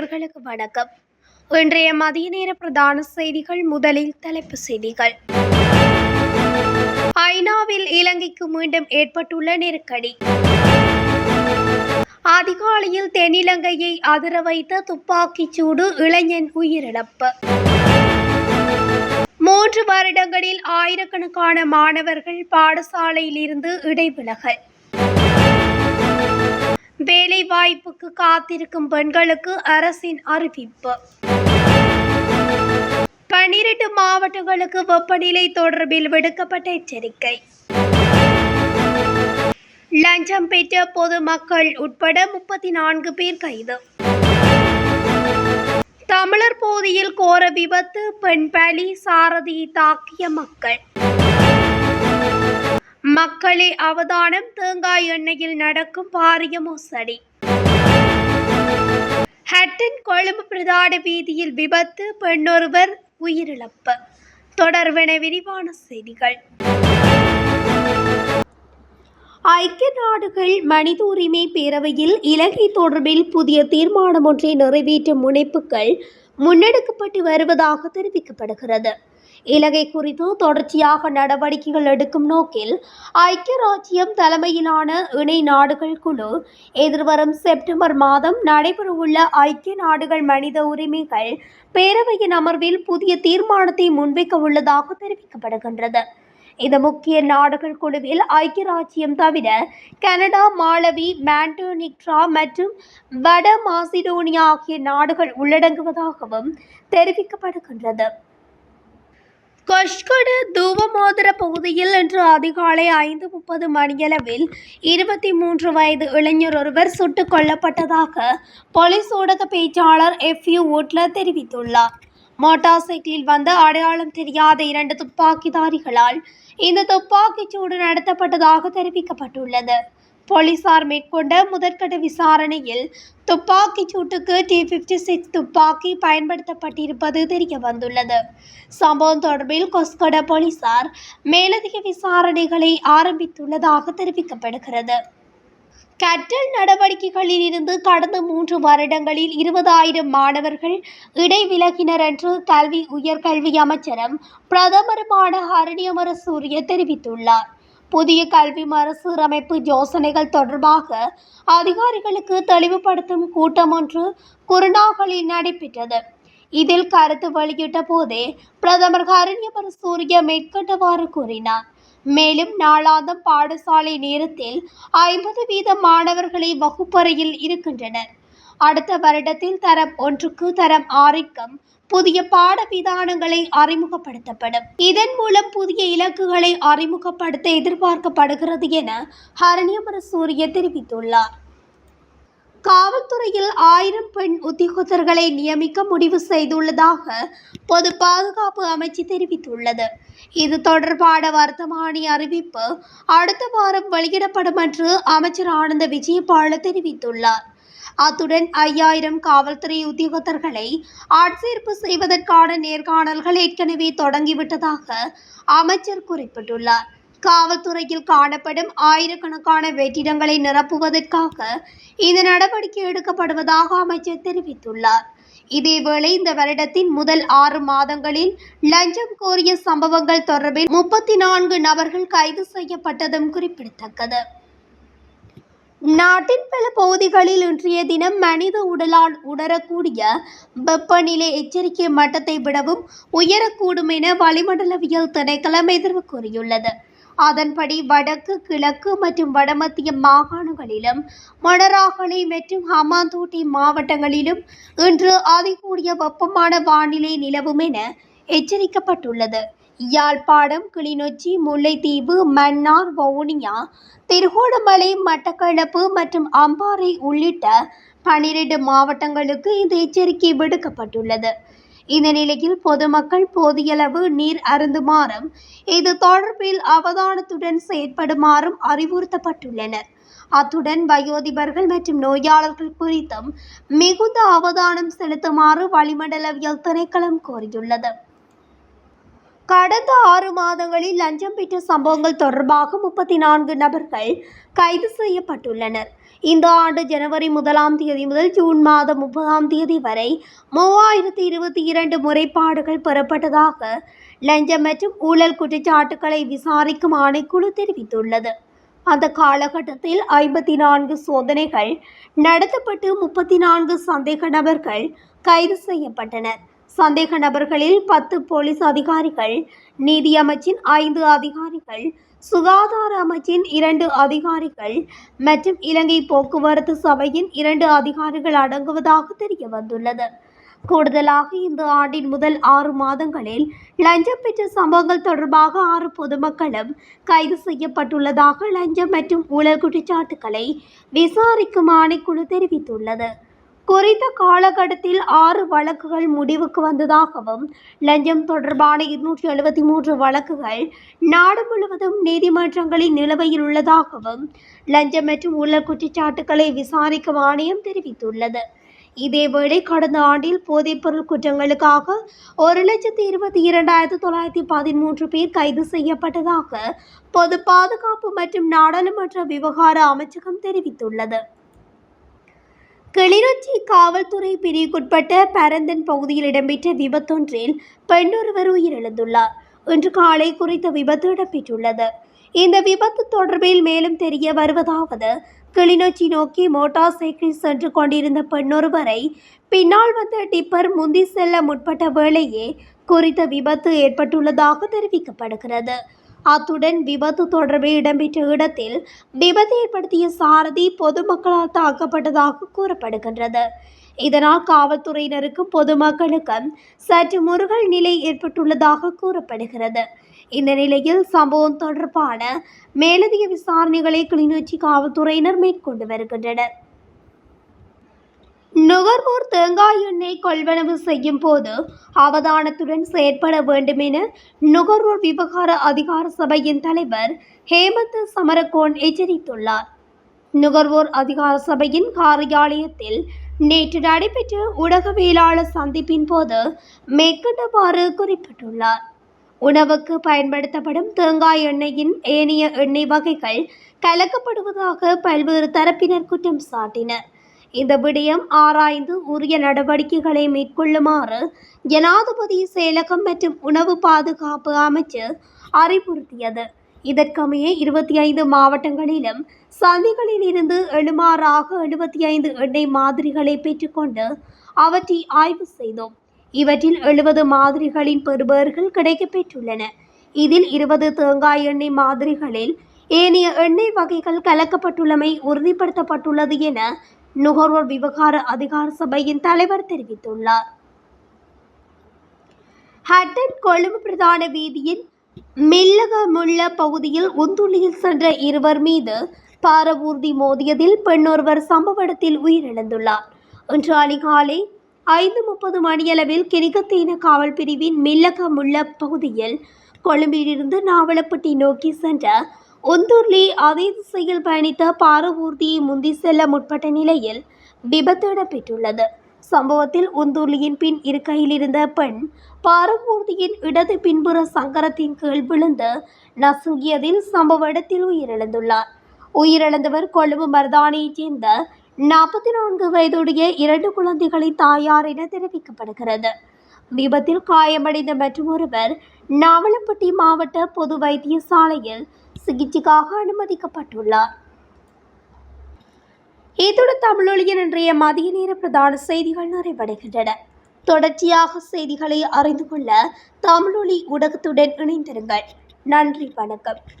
நேர்களுக்கு வணக்கம். இன்றைய மதிய நேர பிரதான செய்திகள் முதலில் தலைப்பு செய்திகள். ஐநாவில் இலங்கைக்கு மீண்டும் ஏற்பட்டுள்ள நெருக்கடி. அதிகாலையில் தென்னிலங்கையை அதிர வைத்த துப்பாக்கிச் சூடு இளைஞன் உயிரிழப்பு. மூன்று வருடங்களில் ஆயிரக்கணக்கான மாணவர்கள் பாடசாலையில் இருந்து இடைவிலகல். வேலை வாய்ப்புக்கு காத்திருக்கும் பெண்களுக்கு அரசின் அறிவிப்பு. பனிரெண்டு மாவட்டங்களுக்கு வெப்பநிலை தொடர்பில் விடுக்கப்பட்ட எச்சரிக்கை. லஞ்சம் பெற்ற பொதுமக்கள் உட்பட முப்பத்தி நான்கு பேர் கைது. தமிழர் போதியில் கோர விபத்து பெண் பலி சாரதியை தாக்கிய மக்கள். மக்களே அவதானம் தேங்காய் எண்ணெயில் நடக்கும் பாரிய மோசடி. ஹட்டன் கொழும்பு பிரதான வீதியில் விபத்து பெண்ணொருவர் உயிரிழப்பு. தொடர்பென விரிவான செய்திகள். ஐக்கிய நாடுகள் மனித உரிமை பேரவையில் இலங்கை தொடர்பில் புதிய தீர்மானம் ஒன்றை நிறைவேற்றும் முனைப்புகள் முன்னெடுக்கப்பட்டு வருவதாக தெரிவிக்கப்படுகிறது. இலங்கை குறித்து தொடர்ச்சியாக நடவடிக்கைகள் எடுக்கும் நோக்கில் ஐக்கிய ராஜ்யம் தலைமையிலான இணை நாடுகள் குழு எதிர்வரும் செப்டம்பர் மாதம் நடைபெறவுள்ள ஐக்கிய நாடுகள் மனித உரிமைகள் பேரவையின் அமர்வில் புதிய தீர்மானத்தை முன்வைக்க உள்ளதாக தெரிவிக்கப்படுகின்றது. இந்த முக்கிய நாடுகள் குழுவில் ஐக்கிய ராஜ்யம் தவிர கனடா மாலவி மாண்டோனிக்ரா மற்றும் வட மாசிடோனியா ஆகிய நாடுகள் உள்ளடங்குவதாகவும் தெரிவிக்கப்படுகின்றது. கொஷ்கடு தூவமோதிர பகுதியில் இன்று அதிகாலை ஐந்து முப்பது மணியளவில் இருபத்தி மூன்று வயது இளைஞர் ஒருவர் சுட்டுக் கொல்லப்பட்டதாக போலீஸ் ஊடக பேச்சாளர் எஃப் யூ தெரிவித்துள்ளார். மோட்டார் சைக்கிளில் வந்த அடையாளம் தெரியாத இரண்டு துப்பாக்கிதாரிகளால் இந்த துப்பாக்கிச் சூடு நடத்தப்பட்டதாக தெரிவிக்கப்பட்டுள்ளது. போலீசார் மேற்கொண்ட முதற்கட்ட விசாரணையில் துப்பாக்கிச் சூட்டுக்கு டி பிப்டி சிக்ஸ் துப்பாக்கி பயன்படுத்தப்பட்டிருப்பது தெரிய வந்துள்ளது சம்பவம் தொடர்பில் கொஸ்கட போலீசார் மேலதிக விசாரணைகளை ஆரம்பித்துள்ளதாக தெரிவிக்கப்படுகிறது. கற்றல் நடவடிக்கைகளில் இருந்து கடந்த மூன்று வருடங்களில் இருபதாயிரம் மாணவர்கள் இடைவிலகினர் என்று கல்வி உயர்கல்வி அமைச்சரும் பிரதமருமான ஹரணியமர சூரிய தெரிவித்துள்ளார். புதிய கல்வி மறுசீரமைப்பு யோசனைகள் தொடர்பாக அதிகாரிகளுக்கு தெளிவுபடுத்தும் கூட்டம் ஒன்று குருநாகலில் நடைபெற்றது. இதில் கருத்து வெளியிட்ட போதே பிரதமர் ஹரணியமர சூரிய மேற்கண்டவாறு கூறினார். மேலும் நாளாந்தம் பாடசாலை நேரத்தில் ஐம்பது வீத மாணவர்களை வகுப்பறையில் இருக்கின்றனர். அடுத்த வருடத்தில் தரம் ஒன்றுக்கு தரம் ஆறிற்கும் புதிய பாட விதானங்களை அறிமுகப்படுத்தப்படும். இதன் மூலம் புதிய இலக்குகளை அறிமுகப்படுத்த எதிர்பார்க்கப்படுகிறது என ஹரணியமர சூரிய தெரிவித்துள்ளார். காவல்துறையில் ஆயிரம் பெண் உத்தியோகத்தர்களை நியமிக்க முடிவு செய்துள்ளதாக பொது பாதுகாப்பு அமைச்சு தெரிவித்துள்ளது. இது தொடர்பான வர்த்தமானி அறிவிப்பு அடுத்த வாரம் வெளியிடப்படும் என்று அமைச்சர் ஆனந்த விஜயபால தெரிவித்துள்ளார். அத்துடன் ஐயாயிரம் காவல்துறை உத்தியோகத்தர்களை ஆட்சேர்ப்பு செய்வதற்கான நேர்காணல்கள் ஏற்கனவே தொடங்கிவிட்டதாக அமைச்சர் குறிப்பிட்டுள்ளார். காவல்துறையில் காணப்படும் ஆயிரக்கணக்கான வெற்றிடங்களை நிரப்புவதற்காக இந்த நடவடிக்கை எடுக்கப்படுவதாக அமைச்சர் தெரிவித்துள்ளார். இதேவேளை இந்த வருடத்தின் முதல் ஆறு மாதங்களில் லஞ்சம் கோரிய சம்பவங்கள் தொடர்பில் முப்பத்தி நான்கு நபர்கள் கைது செய்யப்பட்டதும் குறிப்பிடத்தக்கது. நாட்டின் பல பகுதிகளில் இன்றைய தினம் மனித உடலால் உணரக்கூடிய வெப்பநிலை எச்சரிக்கை மட்டத்தை விடவும் உயரக்கூடும் என வளிமண்டலவியல் திணைக்களம் எதிர்வு கூறியுள்ளது. அதன்படி வடக்கு கிழக்கு மற்றும் வடமத்திய மாகாணங்களிலும் மணராகலை மற்றும் ஹமாந்தோட்டை மாவட்டங்களிலும் இன்று அதிகூடிய வெப்பமான வானிலை நிலவும் என எச்சரிக்கப்பட்டுள்ளது. யாழ்ப்பாணம் கிளிநொச்சி முல்லைத்தீவு மன்னார் வவுனியா திருகோணமலை மட்டக்களப்பு மற்றும் அம்பாறை உள்ளிட்ட பனிரெண்டு மாவட்டங்களுக்கு இந்த எச்சரிக்கை விடுக்கப்பட்டுள்ளது. இந்த நிலையில் பொதுமக்கள் போதியளவு நீர் அருந்துமாறும் இது தொடர்பில் அவதானத்துடன் செயற்படுமாறும் அறிவுறுத்தப்பட்டுள்ளனர். அத்துடன் வயோதிபர்கள் மற்றும் நோயாளர்கள் குறித்தும் மிகுந்த அவதானம் செலுத்துமாறு வளிமண்டலவியல் திணைக்களம் கோரியுள்ளது. கடந்த ஆறு மாதங்களில் லஞ்சம் பெற்ற சம்பவங்கள் தொடர்பாக முப்பத்தி நான்கு நபர்கள் கைது செய்யப்பட்டுள்ளனர். இந்த ஆண்டு ஜனவரி முதலாம் தேதி முதல் ஜூன் மாதம் முப்பதாம் தேதி வரை மூவாயிரத்தி இருபத்தி இரண்டு முறைப்பாடுகள் பெறப்பட்டதாக லஞ்சம் மற்றும் ஊழல் குற்றச்சாட்டுக்களை விசாரிக்கும் ஆணைக்குழு தெரிவித்துள்ளது. அந்த காலகட்டத்தில் ஐம்பத்தி நான்கு சோதனைகள் நடத்தப்பட்டு முப்பத்தி நான்கு சந்தேக நபர்கள் கைது செய்யப்பட்டனர். சந்தேக நபர்களில் பத்து போலீஸ் அதிகாரிகள் நீதி அமைச்சின் ஐந்து அதிகாரிகள் சுகாதார அமைச்சின் இரண்டு அதிகாரிகள் மற்றும் இலங்கை போக்குவரத்து சபையின் இரண்டு அதிகாரிகள் அடங்குவதாக தெரிய வந்துள்ளது. கூடுதலாக இந்த ஆண்டின் முதல் ஆறு மாதங்களில் லஞ்சம் பெற்ற சம்பவங்கள் தொடர்பாக ஆறு பொதுமக்களும் கைது செய்யப்பட்டுள்ளதாக லஞ்சம் மற்றும் ஊழல் குற்றச்சாட்டுக்களை விசாரிக்கும் ஆணைக்குழு தெரிவித்துள்ளது. குறித்த காலகட்டத்தில் ஆறு வழக்குகள் முடிவுக்கு வந்ததாகவும் லஞ்சம் தொடர்பான இருநூற்றி எழுபத்தி மூன்று வழக்குகள் நாடு முழுவதும் நீதிமன்றங்களில் நிலுவையில் உள்ளதாகவும் லஞ்சம் மற்றும் ஊழல் குற்றச்சாட்டுக்களை விசாரிக்கும் ஆணையம் தெரிவித்துள்ளது. இதேவேளை கடந்த ஆண்டில் போதைப்பொருள் குற்றங்களுக்காக ஒரு லட்சத்தி இருபத்தி இரண்டாயிரத்தி தொள்ளாயிரத்தி பதிமூன்று பேர் கைது செய்யப்பட்டதாக பொது பாதுகாப்பு மற்றும் நாடாளுமன்ற விவகார அமைச்சகம் தெரிவித்துள்ளது. கிளிநொச்சி காவல்துறை பிரிவுக்குட்பட்ட பரந்தன் பகுதியில் இடம்பெற்ற விபத்தொன்றில் பெண்ணொருவர் உயிரிழந்துள்ளார். இன்று காலை குறித்த விபத்து இடம்பெற்றுள்ளது. இந்த விபத்து தொடர்பில் மேலும் தெரிய வருவதாவது கிளிநொச்சி நோக்கி மோட்டார் சைக்கிள் சென்று கொண்டிருந்த பெண்ணொருவரை பின்னால் வந்த டிப்பர் முந்தி செல்ல முற்பட்ட வேளையே குறித்த விபத்து ஏற்பட்டுள்ளதாக தெரிவிக்கப்படுகிறது. அத்துடன் விபத்து தொடர்பில் இடம்பெற்ற இடத்தில் விபத்து ஏற்படுத்திய சாரதி பொதுமக்களால் தாக்கப்பட்டதாக கூறப்படுகின்றது. இதனால் காவல்துறையினருக்கும் பொதுமக்களுக்கும் சற்று முருகல் நிலை ஏற்பட்டுள்ளதாக கூறப்படுகிறது. இந்த நிலையில் சம்பவம் தொடர்பான மேலதிக விசாரணைகளை கிளிநொச்சி காவல்துறையினர் மேற்கொண்டு வருகின்றனர். நுகர்வோர் தேங்காய் எண்ணெய் கொள்வனவு செய்யும் போது அவதானத்துடன் செயற்பட வேண்டும் என நுகர்வோர் விவகார அதிகார சபையின் தலைவர் ஹேமந்த் சமரகோன் எச்சரித்துள்ளார். நுகர்வோர் அதிகார சபையின் காரியாலயத்தில் நேற்று நடைபெற்ற ஊடகவியலாளர் சந்திப்பின் போது மேற்கண்டவாறு குறிப்பிட்டுள்ளார். உணவுக்கு பயன்படுத்தப்படும் தேங்காய் எண்ணெயின் ஏனைய எண்ணெய் வகைகள் கலக்கப்படுவதாக பல்வேறு தரப்பினர் குற்றம் சாட்டினர். இந்த விடயம் ஆராய்ந்து உரிய நடவடிக்கைகளை மேற்கொள்ளுமாறு ஜனாதிபதி செயலகம் மற்றும் உணவு பாதுகாப்பு அமைச்சர் அறிவுறுத்தியது. இதற்கமைய இருபத்தி ஐந்து மாவட்டங்களிலும் சந்தைகளில் இருந்து எழுமாறாக எழுபத்தி ஐந்து எண்ணெய் மாதிரிகளை பெற்றுக்கொண்டு அவற்றை ஆய்வு செய்தோம். இவற்றில் எழுபது மாதிரிகளின் பெறுபவர்கள் கிடைக்கப்பெற்றுள்ளன. இதில் இருபது தேங்காய் எண்ணெய் மாதிரிகளில் ஏனைய எண்ணெய் வகைகள் கலக்கப்பட்டுள்ளமை உறுதிப்படுத்தப்பட்டுள்ளது என நுகர்வோர் விவகார அதிகார சபையின் தலைவர் தெரிவித்துள்ளார். ஹட்டன் கொழும்பு பிரதான வீதியின் மில்லகமுள்ள பகுதியில் உந்துளியில் சென்ற இருவர் மீது பாரவூர்தி மோதியதில் பெண்ணொருவர் சம்பவ இடத்தில் உயிரிழந்துள்ளார். இன்று அதிகாலை ஐந்து முப்பது மணியளவில் கிரிகத்தீன காவல் பிரிவின் மில்லகமுள்ள பகுதியில் கொழும்பிலிருந்து நாவலப்பட்டி நோக்கி சென்ற ஒந்தூர்லி அதே திசையில் பயணித்த பாரவூர்தியை முந்தி செல்ல முற்பட்ட நிலையில் விபத்து இடம்பெற்றுள்ளது. சம்பவத்தில் உந்தூர்லியின் பின் இருக்கையில் இருந்த பெண் பாரவூர்தியின் இடது பின்புற சங்கரத்தின் கீழ் விழுந்து நசுங்கியதில் சம்பவ இடத்தில் உயிரிழந்துள்ளார். உயிரிழந்தவர் கொழும்பு மருதானியைச் சேர்ந்த நாற்பத்தி நான்கு வயதுடைய இரண்டு குழந்தைகளின் தாயார் என தெரிவிக்கப்படுகிறது. விபத்தில் காயமடைந்த மற்றொருவர் நாவலப்பட்டி மாவட்ட பொது வைத்தியசாலையில் சிகிச்சைக்காக அனுமதிக்கப்பட்டுள்ளார். இதோடு தமிழொழியின் இன்றைய மதிய நேர பிரதான செய்திகள் நிறைவடைகின்றன. தொடர்ச்சியாக செய்திகளை அறிந்து கொள்ள தமிழொலி ஊடகத்துடன் இணைந்திருங்கள். நன்றி வணக்கம்.